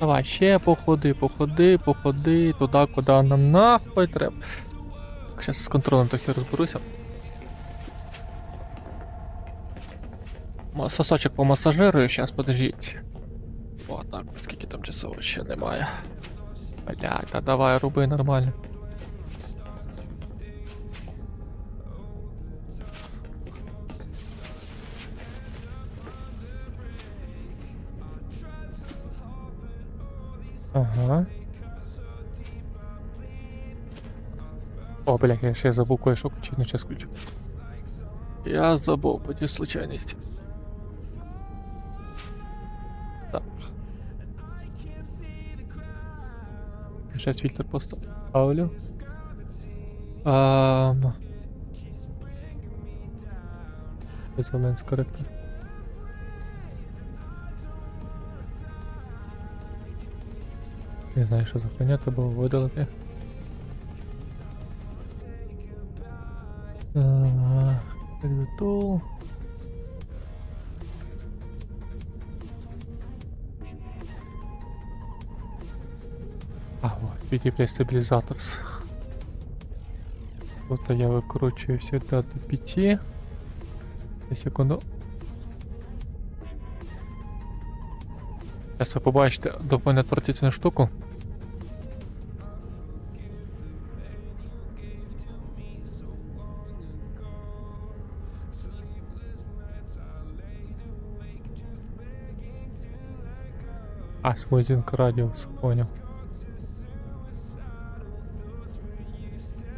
Давай, ще походи, походи, походи, туди, куди нам нахуй треба. Зараз з контролем трохи розберуся. Сосочок Сосочок помасажирую, зараз подождіть. О, так, скільки там часов ще немає. Блять, та давай, роби нормально. Блядь, я ще забув кое-що включити, ну сейчас включу. Я забув по тій случайності. Так. Сейчас фильтр поставлю. Ам... Безоленс корректор. Не знаю, що за хуйня, треба видалити. Так, Tool. А, вот, VDPlay Stabilizators. Тут я викручую всегда до 5. На секунду. Зараз ви побачите до мене штуку. А, смузинг радиус, понял.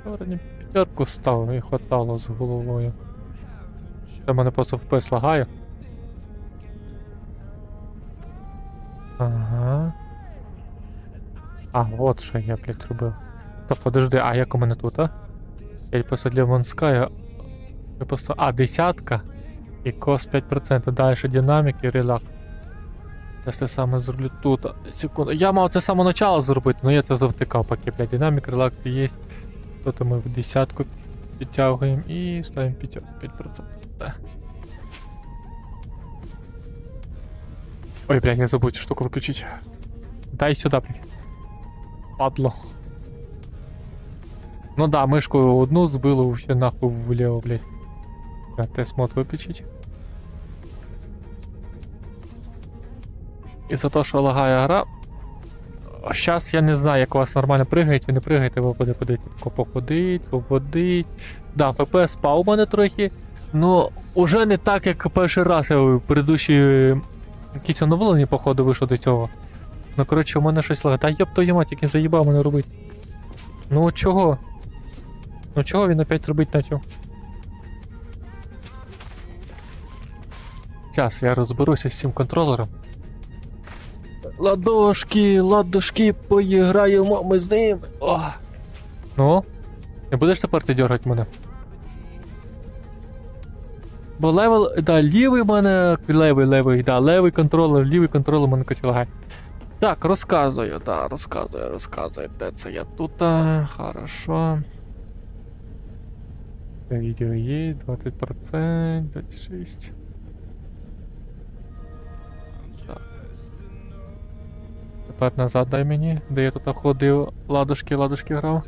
Вроді п'ятерку став і хватало з головою. Це мене просто FPS лагає. Ага. А, от що я, блядь, робив. Та подожди, а як у мене тут, а? Я просто для Монска, я... просто... А, десятка. І кос 5%. Далі динамік і релакс. Я це саме зроблю тут. Секунду. Я мав це з самого начала зробити, але я це завтикав, поки, блядь, динамік, релакс є. Тут ми в десятку підтягуємо і ставимо 5%. 5%. Да. Ой, блядь, я забув цю штуку виключити. Дай сюди, блядь. Падло. Ну да, мишку одну збило вообще нахуй вліво, блядь. Да, тест мод виключить. І за те, що лагає гра. Зараз я не знаю, як у вас нормально пригають, ви не пригаєте, ви буде ходити. Тако походить, походить. Да, ПП спав у мене трохи. Ну, уже не так, як перший раз я в предыдущій якісь оновлення, походу, вийшов до цього. Ну, коротше, у мене щось лагає. Та йоп твою мать, як він заїбав мене робити. Ну чого? Ну чого він опять робить почав? Зараз я розберуся з цим контролером. Ладошки, ладошки, поіграємо ми з ними. О. Ну? Не будеш тепер ти дергати мене? Бо левел, да, лівий мене, левий, левий, да, левий контролер, лівий контролер мене качелагай. Так, розказую, да, розказую, розказую, де це я тут. а, Хорошо. Відео є, 20%, 26. Тепер назад дай мені, де я тут ходив, ладушки, ладушки грав.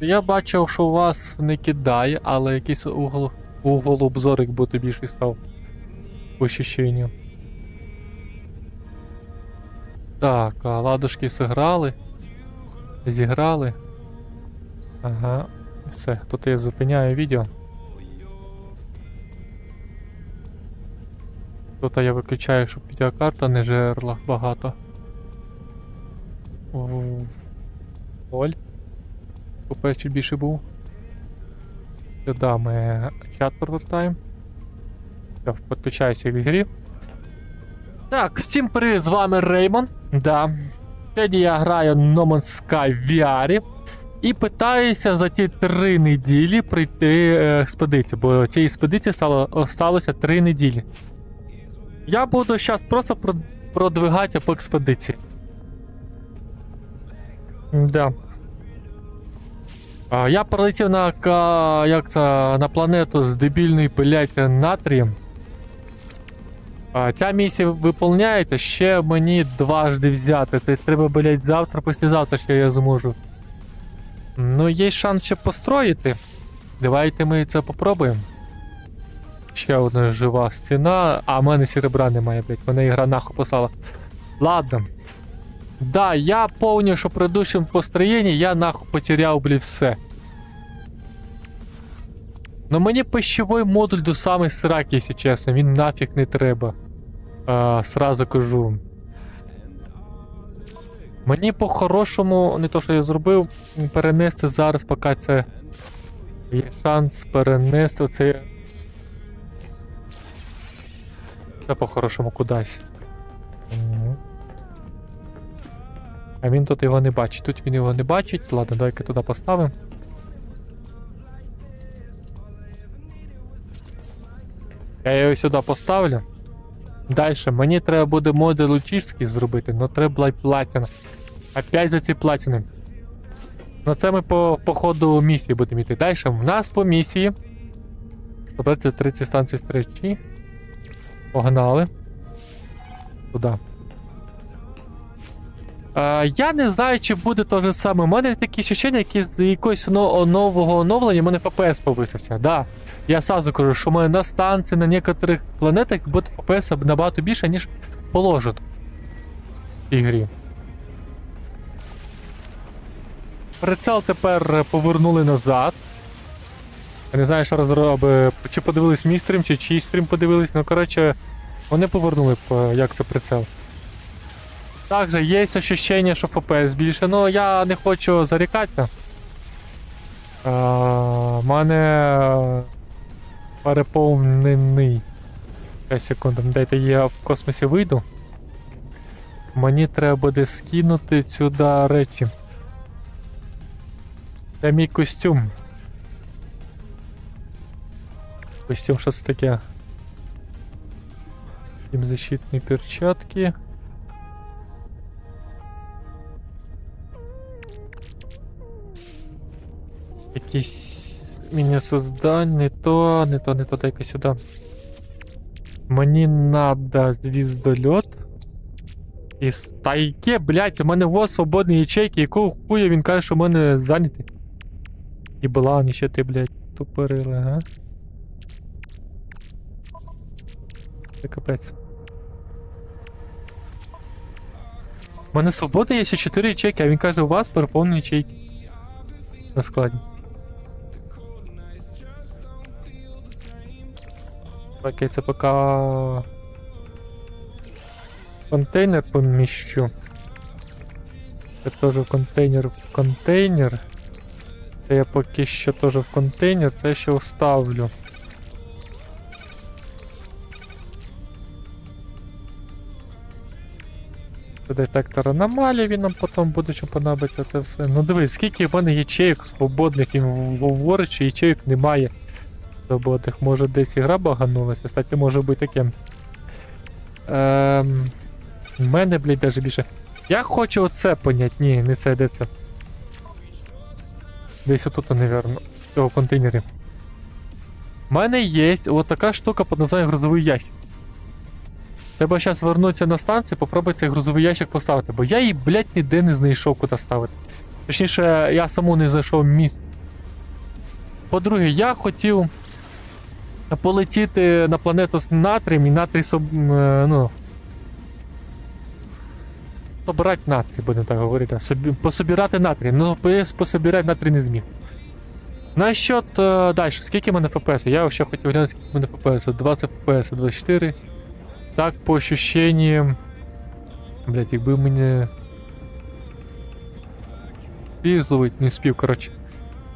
Я бачив, що у вас не кидає, але якийсь угол, угол обзорик бути більший став. По ощущенню. Так, а ладушки зіграли. Зіграли. Ага. Все, тут я зупиняю відео. Тут я виключаю, щоб відеокарта не жерла багато. О, Оль. Купе чуть більше був. Сюди ми чат провертаємо. Все, підключаюся в ігрі. Так, всім привіт, з вами Реймон. Да. Сьогодні я граю No Man's Sky VR. І питаюся за ті три неділі пройти е, експедицію, бо цієї експедиції стало, осталося три неділі. Я буду зараз просто продвигатися по експедиції. Да. А, я прилетів на, як це, на планету з дебільною, блять, натрієм. А, ця місія виповняється, ще мені дважди взяти. Це треба, блядь, завтра, післязавтра ще я зможу. Ну, є шанс ще построїти. Давайте ми це попробуємо. Ще одна жива стіна, а в мене серебра немає, блядь, мене ігра нахуй послала. Ладно. Да, я помню, що в предыдущем построєнні я нахуй потеряв, блядь, все. Ну мені пищовий модуль до самої сраки, якщо чесно, він нафіг не треба. А, сразу кажу. Мені по-хорошому, не то, що я зробив, перенести зараз, поки це є шанс перенести оце. Це по-хорошому кудись. А він тут його не бачить. Тут він його не бачить. Ладно, давай-ка туди поставимо. Я його сюди поставлю. Далі, мені треба буде модуль чистки зробити, але треба й платіна. Опять за ці платіни. Ну це ми по, по ходу місії будемо йти. Далі, в нас по місії. Забрати 30 станцій стрічі. Погнали. Туди. Е, я не знаю, чи буде те же саме. У мене такі ощущення, які з якогось но- нового оновлення, у мене FPS повисився. Да. Я сразу кажу, що в мене на станції на некоторих планетах буде FPS набагато більше, ніж положено в цій грі. Прицел тепер повернули назад. Я не знаю, що розроби. Чи подивились мій стрім, чи чий стрім подивились. Ну, коротше, вони повернули, по- як це прицел. Також є ощущення, що FPS більше, але я не хочу зарікатися. У мене переповнений. 5 секунд, дайте я в космосі вийду. Мені треба буде скинути сюди речі. Це мій костюм. Костюм, що це таке? Защитні перчатки. Якісь міні-создань, не то, не то, не то, дай-ка сюди. Мені надо звіздольот. І с- Та яке, блядь, у мене во свободні ячейки, якого хуя він каже, що в мене зайняті. І була, ще ти, блядь, тупорили, ага. Це капець. У мене свободно є ще 4 ячейки, а він каже, у вас переповнені ячейки. На складі. Так, я це поки контейнер поміщу. Це теж в контейнер в контейнер. Це я поки що теж в контейнер, це ще оставлю. Це детектор аномалій, він нам потім буде що понадобиться це все. Ну дивись, скільки в мене ячеїк свободних, він говорить, що ячеїк немає свободних. Може десь ігра баганулася. Кстати, може бути таке. Ем... У мене, блядь, даже більше. Я хочу оце понять. Ні, не це, де це. Десь отут, навірно, в цьому контейнері. У мене є от така штука під названням грузовий ящик. Треба зараз вернутися на станцію, попробувати цей грузовий ящик поставити, бо я її, блядь, ніде не знайшов, куди ставити. Точніше, я саму не знайшов місць. По-друге, я хотів полетіти на планету з натрієм і натрій соб... е, ну. Собирати натрій, будемо так говорити. Собі... Пособирати натрій. Ну, пособирати натрій не зміг. Насчет е, далі, скільки в мене FPS? Я ще хотів глянути, скільки в мене FPS. 20 FPS, 24. Так, по ощущениям. Блять, якби мені. Спів зловить, не спів, коротше.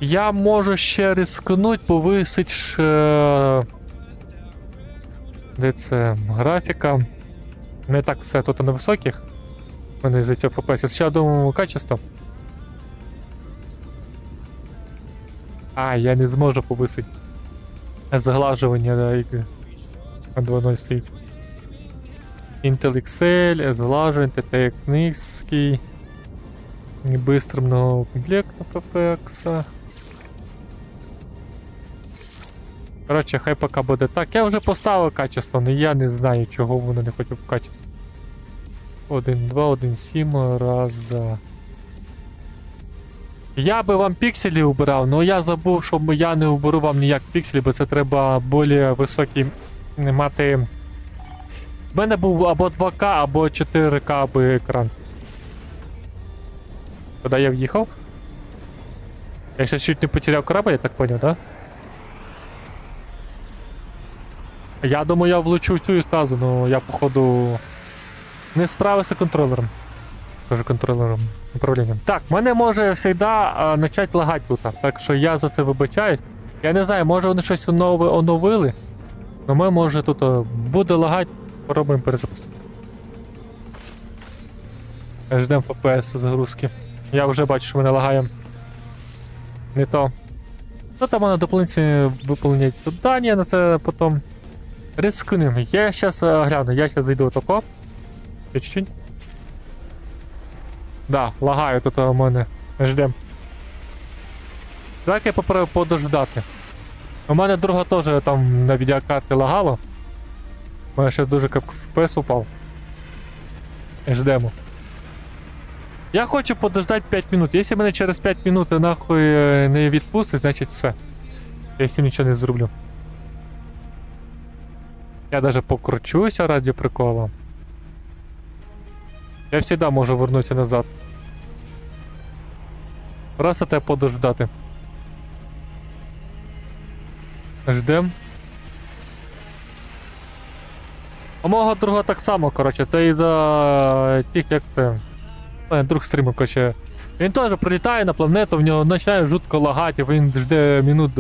Я можу ще рискнуть, повисить ще... Де це? Графіка. Не так все тут на високих. Мене за цього FPS. Ще думаю, качество. А, я не зможу повисити. Зглажування, да, і... На 2.0 стоїть. Intel XL, зглажування, TTX низький. Не быстро много комплектов PPX. Коротше, хай поки буде так. Я вже поставив качество, але я не знаю, чого воно не хоче качество. 1, 2, 1, 7 раз. Я би вам пікселі убирав, але я забув, що я не уберу вам ніяк пікселі, бо це треба більш високий мати. В мене був або 2К, або 4К аби екран. Куди я в'їхав? Я ще чуть не потеряв корабль, я так поняв, да? Я думаю, я влучу в цю і сразу, но я походу не справився контролером. Кажу контролером управлінням. Так, мене може завжди почати лагати тут. Так що я за це вибачаюсь. Я не знаю, може вони щось нове оновили. Но ми може тут а, буде лагати, попробуємо перезапустити. Ждемо FPS загрузки. Я вже бачу, що мене лагає. Не то. Ну там вона дополнительно виповнять завдання на це потім. Рискнем. Я сейчас гляну, я сейчас зайду тако. Чуть-чуть. Да, лагаю тут у мене. Ждем. Давай я попробую подождати. У мене друга теж там на відеокарті лагало. У мене щось дуже FPS упав. Ждемо. Я хочу подождати 5 минут. Якщо мене через 5 минут нахуй е, не відпустить, значить все. Я з цим нічого не зроблю. Я даже покручуся ради прикола. Я всегда можу вернутися назад. Раз это подождати. Ждем. А мого друга так само, коротше, це із-за тих, як це. У мене друг стрімив, коротше. Він теж прилітає на планету, в нього починає жутко лагати, він жде минут.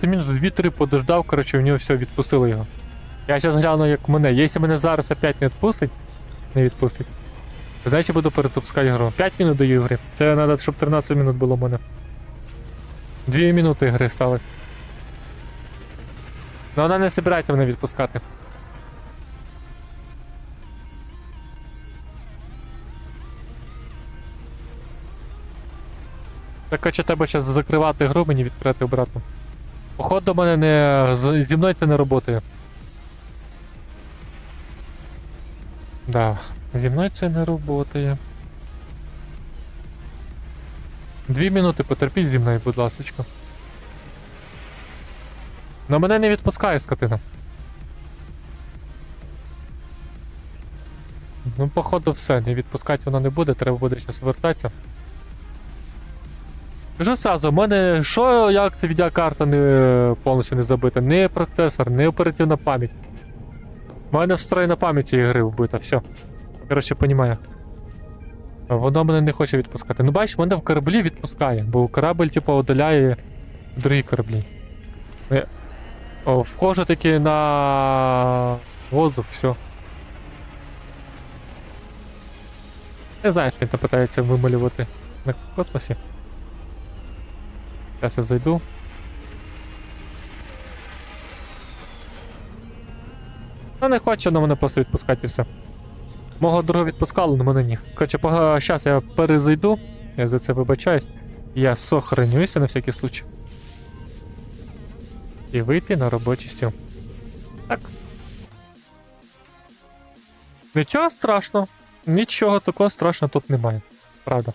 Це мінус 2-3 подождав, коротше, в нього все, відпустили його. Я зараз гляну, як мене. Якщо мене зараз опять не відпустить, не відпустить. Значить буду перезапускати гру. 5 минут даю ігри. Це треба, щоб 13 минут було в мене. 2 минути гри сталося. Ну вона не збирається мене відпускати. Так хоче тебе зараз закривати гру, мені відкрити обратно. Походу мене не. зі мною це не працює. Да, зі мною це не працює. Дві минути потерпіть зі мною, будь ласочка. Но мене не відпускає скотина. Ну, походу, все, не відпускати воно не буде, треба буде зараз вертатися. Кажу сразу, у мене що, як це відеокарта не повністю не забита? Не процесор, не оперативна пам'ять. У мене встроєна пам'ять цієї гри вбита, все. Коротше, понімаю. Воно мене не хоче відпускати. Ну бачиш, мене в кораблі відпускає, бо корабль, типу, удаляє другі кораблі. Я... О, вхожу таки на воздух, все. Не знаю, що він там питається вималювати на космосі. Зараз я зайду. Ну не хоче на мене просто відпускати і все. Мого друга відпускало, але мене ні. Короче, пога... зараз я перезайду. Я за це вибачаюсь. Я сохранюся на всякий случай. І вийти на робочий стіл. Так. Нічого страшного. Нічого такого страшного тут немає. Правда.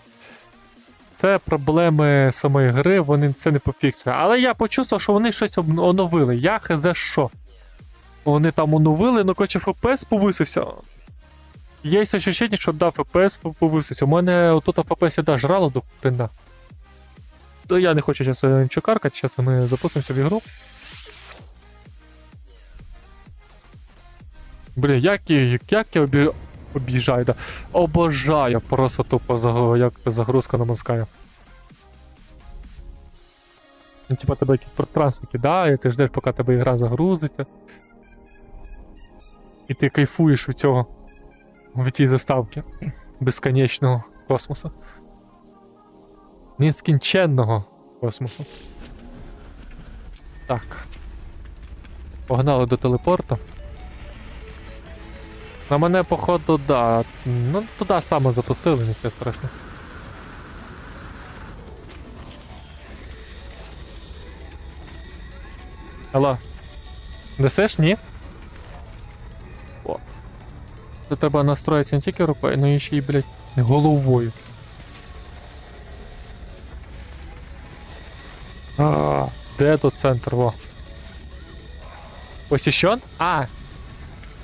Це проблеми самої гри, вони це не пофіксують. Але я почувствував, що вони щось оновили. Я хз що. Вони там оновили, ну короче, FPS повисився. Є ощущення, що да, FPS повисився. У мене отут FPS да, жрало до хрена. То я не хочу зараз нічого каркати, зараз ми запустимося в ігру. Блін, як, як я обі... об'їжджаю, да. Обожаю просто тупо як загрузка на Москаю. Ну, типа тебе якийсь пространство кидає, ти ждеш, поки тебе ігра загрузиться. І ти кайфуєш від цього. В цій заставці безконечного космосу. Нескінченного космосу. Так. Погнали до телепорту. На мене, походу, да. Ну, туди саме запустили, нічого страшного. Алло. Несеш, ні? Тут треба настроїтися не тільки рукою, але ще й, блядь, головою. А, де тут центр, во? Посіщен? А,